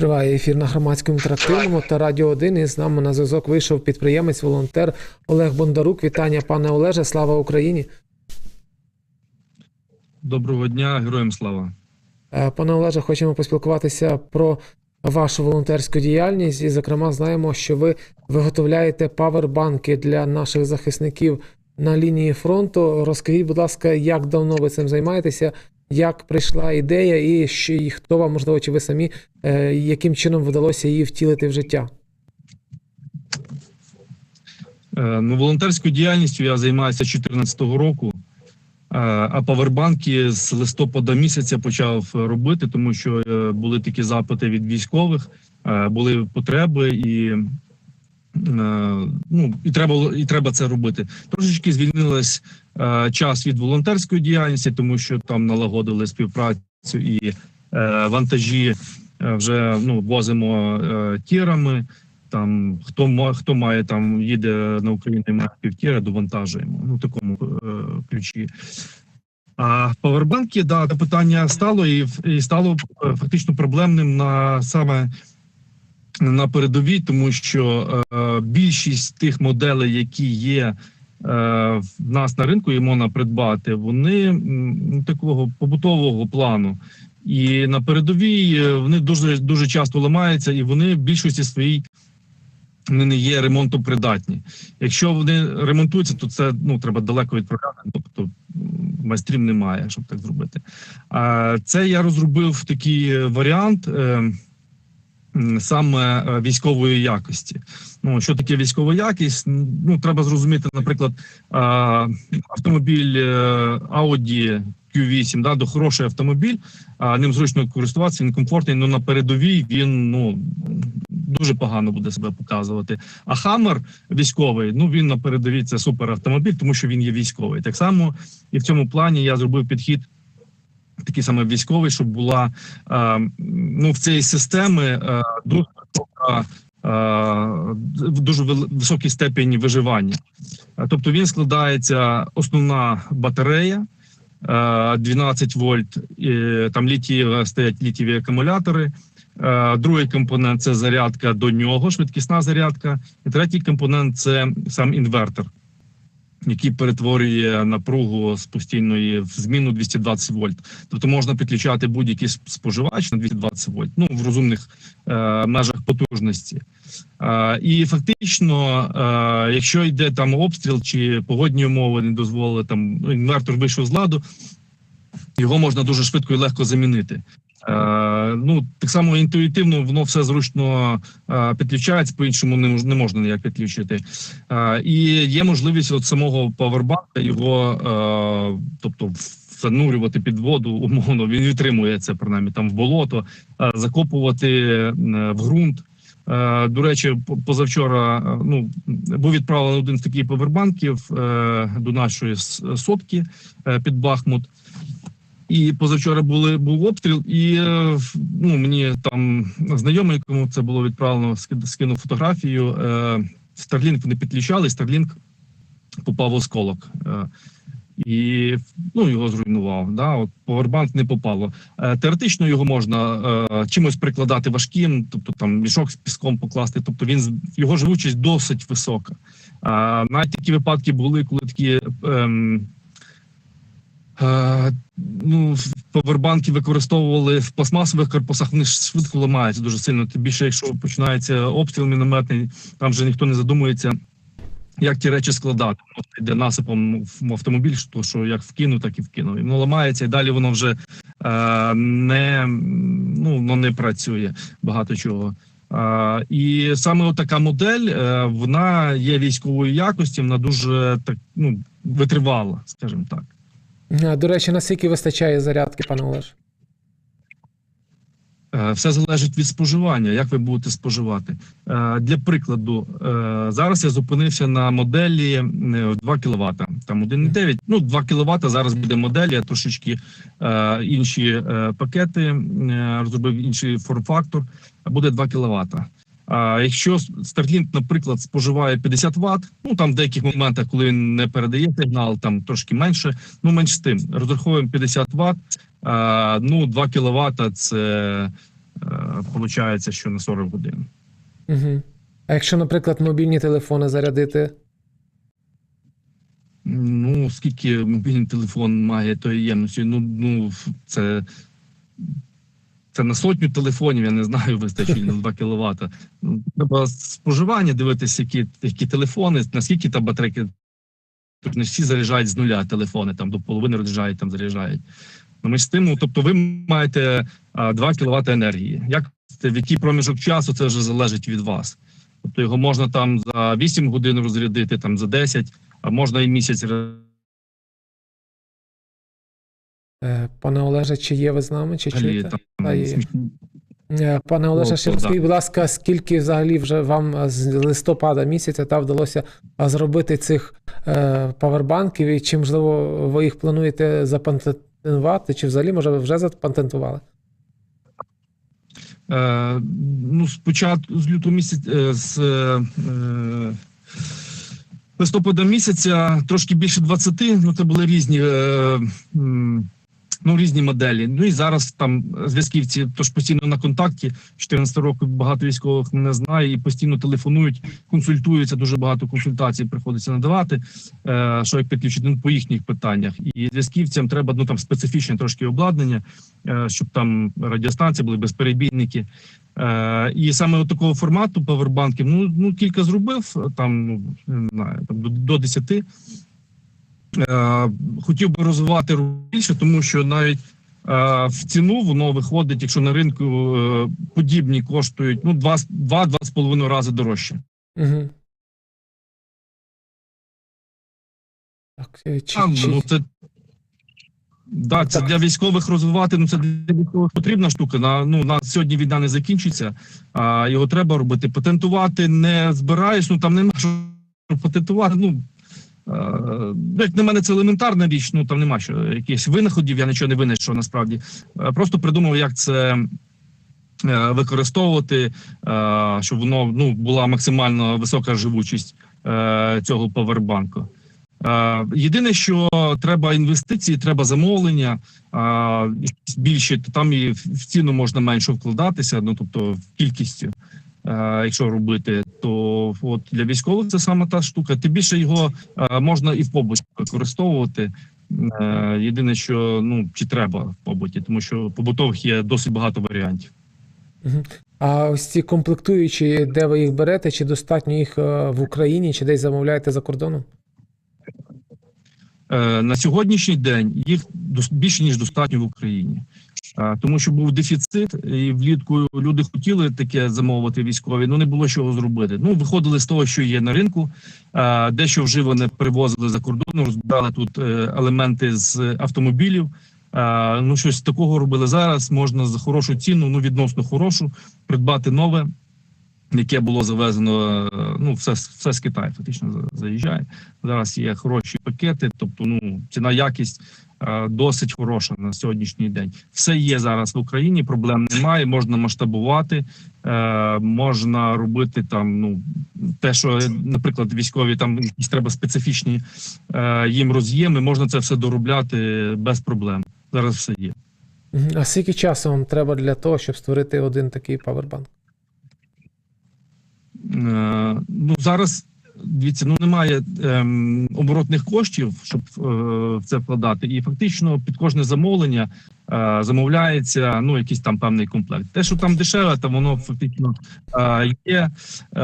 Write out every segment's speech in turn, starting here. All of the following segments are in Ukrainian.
Триває ефір на громадському інтерактивному та радіо 1. І з нами на зв'язок вийшов підприємець, волонтер Олег Бондарук. Вітання, пане Олеже. Слава Україні. Доброго дня, героям слава. Е, Пане Олеже, хочемо поспілкуватися про вашу волонтерську діяльність. І, зокрема, знаємо, що ви виготовляєте павербанки для наших захисників на лінії фронту. Розкажіть, будь ласка, як давно ви цим займаєтеся? Як прийшла ідея, і, що, і хто вам, можливо, чи ви самі, е, яким чином вдалося її втілити в життя? Е, Ну, волонтерською діяльністю я займаюся з 2014 року, е, а павербанки з листопада місяця почав робити, тому що були такі запити від військових, були потреби і. Е, Ну і треба і треба це робити. Трошечки звільнилось е, час від волонтерської діяльності, тому що там налагодили співпрацю і е, вантажі е, вже ну возимо е, тірами. Там хто хто має там їде на Україну і має півтіра, довантажуємо. Ну такому е, ключі. А павербанки, да, це питання стало і, і стало е, фактично проблемним на саме на передовій, тому що е, більшість тих моделей, які є е, в нас на ринку, і можна придбати, вони м, ну, такого побутового плану. І на передовій е, вони дуже дуже часто ламаються, і вони в більшості своїй вони не є ремонтопридатні. Якщо вони ремонтуються, то це ну треба далеко відправляти. Тобто майстрів немає, щоб так зробити. А це я розробив такий варіант. Е, Саме е, військової якості. Ну що таке військова якість? Ну треба зрозуміти, наприклад, автомобіль е, Audi Q8, да, до хороший автомобіль, а ним зручно користуватися, він комфортний. але на передовій він ну дуже погано буде себе показувати. А Хаммер військовий, ну він на передовій це супер автомобіль, тому що він є військовий. Так само і в цьому плані я зробив підхід. Такий саме військовий, щоб була е, ну в цієї системи дуже висока, е, дуже вел- високий степень виживання. Е, Тобто він складається основна батарея, е, 12 вольт, там літієві стоять літієві акумулятори. Другий компонент це зарядка до нього, швидкісна зарядка. І третій компонент це сам інвертор, який перетворює напругу з постійної в зміну 220 вольт. Тобто можна підключати будь-який споживач на 220 вольт, ну в розумних е, межах потужності. Е, і фактично, е, якщо йде там обстріл чи погодні умови не дозволили там інвертор вийшов з ладу, його можна дуже швидко і легко замінити. Е, ну так само інтуїтивно воно все зручно е, підключається, по-іншому не, не можна ніяк підключити. Е, і є можливість от самого павербанка його, тобто занурювати під воду, умовно він витримує це принаймні там в болото, закопувати в ґрунт. До речі, позавчора ну був відправлений один з таких павербанків до нашої сотки під Бахмут. І позавчора були був обстріл, і е, ну мені там знайомий, кому це було відправлено, скинув фотографію. Е, Старлінк вони підключали, Старлінк попав в осколок. Е, і ну його зруйнував. Да, от повербанк не попало. Е, теоретично його можна е, чимось прикладати важким, тобто там мішок з піском покласти. Тобто він його живучість досить висока. А навіть такі випадки були, коли такі. Е, ну, повербанки використовували в пластмасових корпусах, вони швидко ламаються дуже сильно. Тим більше, якщо починається обстріл мінометний, там вже ніхто не задумується, як ті речі складати. От йде насипом в автомобіль, то що як вкинув, так і вкинув. І воно ламається, і далі воно вже е, не, ну, воно не працює багато чого. Е, і саме така модель, е, вона є військової якості, вона дуже так ну, витривала, скажімо так. До речі, наскільки вистачає зарядки, пане Олеже? Е, Все залежить від споживання, як ви будете споживати. Е, Для прикладу, е, зараз я зупинився на моделі е, 2 кВт, там 1,9, ну 2 кВт зараз буде модель, я трошечки інші пакети розробив інший форм-фактор, буде 2 кВт. Якщо Starlink, наприклад, споживає 50 Вт, ну там в деяких моментах, коли він не передає сигнал, там трошки менше, ну менш з тим, розраховуємо 50 Вт, ну 2 кВт це виходить, що на 40 годин. Угу. А якщо, наприклад, мобільні телефони зарядити, Ну, скільки мобільний телефон має тої ємності? Ну, ну це, це на сотню телефонів, я не знаю, вистачить на 2 кВт. Ну, треба споживання дивитися, які, які телефони, наскільки там батарейки. Тут не всі заряджають з нуля телефони, там до половини розряджають, там заряджають. Ну, ми тим, ну, тобто ви маєте а, 2 кВт енергії. Як в який проміжок часу це вже залежить від вас. Тобто його можна там за 8 годин розрядити, там за 10, а можна і місяць пане Олеже, чи є ви з нами, чи чуєте? там Та є. Е, Пане Олеже, Ну, ще то да. розкажіть, будь ласка, скільки взагалі вже вам е, з листопада місяця та вдалося е, зробити цих е, павербанків, і чи можливо ви їх плануєте запатентувати, чи взагалі може ви вже запатентували? Е, ну, спочатку з лютого місяця е, з е, листопада місяця трошки більше 20, ну це були різні. Е, Ну, різні моделі. Ну і зараз там зв'язківці тож постійно на контакті. 14 років багато військових мене знає і постійно телефонують, консультуються. Дуже багато консультацій приходиться надавати. Е, що як підключити ну, по їхніх питаннях. І зв'язківцям треба ну там специфічне трошки обладнання, е, щоб там радіостанції були безперебійники. Е, і саме от такого формату павербанків, ну, ну кілька зробив, там, ну, не знаю, там до, до 10. Е, хотів би розвивати більше, тому що навіть е, в ціну воно виходить, якщо на ринку е, подібні коштують ну, 2-2,5 рази дорожче. Угу. Так, чи, А, чи... ну, це, да, це Так. для військових розвивати, ну це для військових потрібна штука. На, ну, на сьогодні війна не закінчиться, а його треба робити. Патентувати не збираєш, ну там нема що патентувати. Ну, як на мене, це елементарна річ, ну там нема що. Якихось винаходів, я нічого не винайшов насправді. Е, Просто придумав, як це. е, Використовувати, е, щоб воно ну була максимально висока живучість е, цього павербанку. Е, Єдине, що треба інвестиції, треба замовлення е, більше, то там і в ціну можна менше вкладатися, ну тобто в кількістю. Якщо робити, то от для військових це саме та штука. Тим більше його можна і в побуті використовувати. Єдине, що ну чи треба в побуті, тому що побутових є досить багато варіантів. А ось ці комплектуючі, де ви їх берете, чи достатньо їх е, в Україні, чи десь замовляєте за кордоном? Е, На сьогоднішній день їх більше ніж достатньо в Україні, тому що був дефіцит, і влітку люди хотіли таке замовити військові, ну не було чого зробити. Ну виходили з того, що є на ринку. Дещо вживане привозили за кордону, розбирали тут е, елементи з автомобілів. Ну щось такого робили зараз. Можна за хорошу ціну, ну відносно хорошу, придбати нове. Яке було завезено, е, ну все, все з Китаю фактично заїжджає. Зараз є хороші пакети, тобто ну ціна якість досить хороша на сьогоднішній день. Все є зараз в Україні, проблем немає. Можна масштабувати, е, можна робити там. Ну те, що, наприклад, військові там якісь треба специфічні е, їм роз'єми, можна це все доробляти без проблем. Зараз все є. А скільки часу вам треба для того, щоб створити один такий павербанк? Е, ну зараз дивіться, ну немає ем, оборотних коштів, щоб е, в це вкладати, і фактично під кожне замовлення е, замовляється ну якийсь там певний комплект. Те, що там дешеве, то воно фактично е, є, е,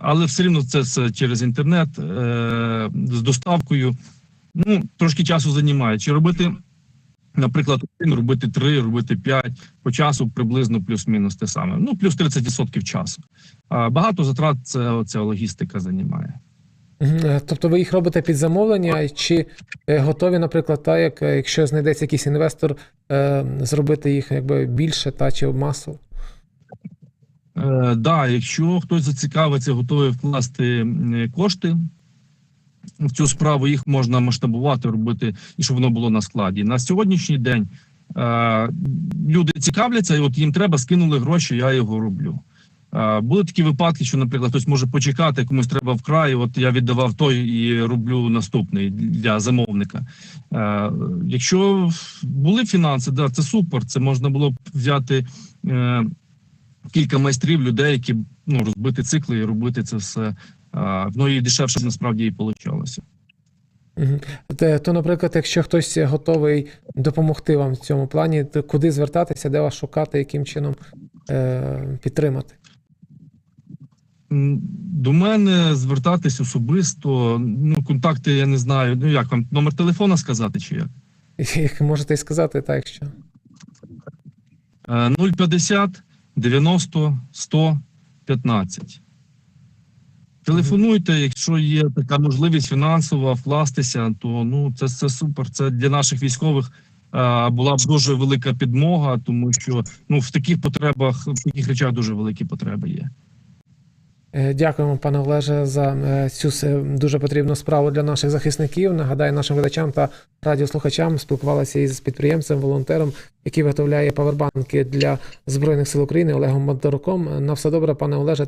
але все рівно це все через інтернет е, з доставкою. Ну трошки часу займає. Чи робити, наприклад, один, робити три, робити п'ять по часу приблизно плюс-мінус те саме. Ну плюс 30% часу. А багато затрат це оця логістика займає. Е, Тобто ви їх робите під замовлення, чи е, готові, наприклад, та, як, е, якщо знайдеться якийсь інвестор, зробити їх якби більше та чи масово? Е, да, якщо хтось зацікавиться, готовий вкласти кошти в цю справу, їх можна масштабувати, робити, і щоб воно було на складі. На сьогоднішній день е, люди цікавляться, і от їм треба, скинули гроші, я його роблю. Е, Були такі випадки, що, наприклад, хтось може почекати, комусь треба вкрай. От я віддавав той і роблю наступний для замовника. Е, Якщо були фінанси, да, це супер. Це можна було б взяти е, кілька майстрів, людей, які ну розбити цикли і робити це все. Е, Ну і дешевше б насправді і получалося. Мгм. То, наприклад, якщо хтось готовий допомогти вам в цьому плані, то куди звертатися, де вас шукати, яким чином е, підтримати? До мене звертатись особисто. Ну, контакти я не знаю. Ну як вам номер телефона сказати чи як? Як можете і сказати, так, якщо. Е, 050 90 100 15. Телефонуйте, якщо є така можливість фінансова вкластися, то ну це, це супер. Це для наших військових е, була б дуже велика підмога, тому що ну в таких потребах, в таких речах дуже великі потреби є. Е, Дякуємо, пане Олеже, за е, цю дуже потрібну справу для наших захисників. Нагадаю, нашим глядачам та радіослухачам спілкувалися із підприємцем, волонтером, який виготовляє павербанки для Збройних сил України Олегом Бондаруком. На все добре, пане Олеже,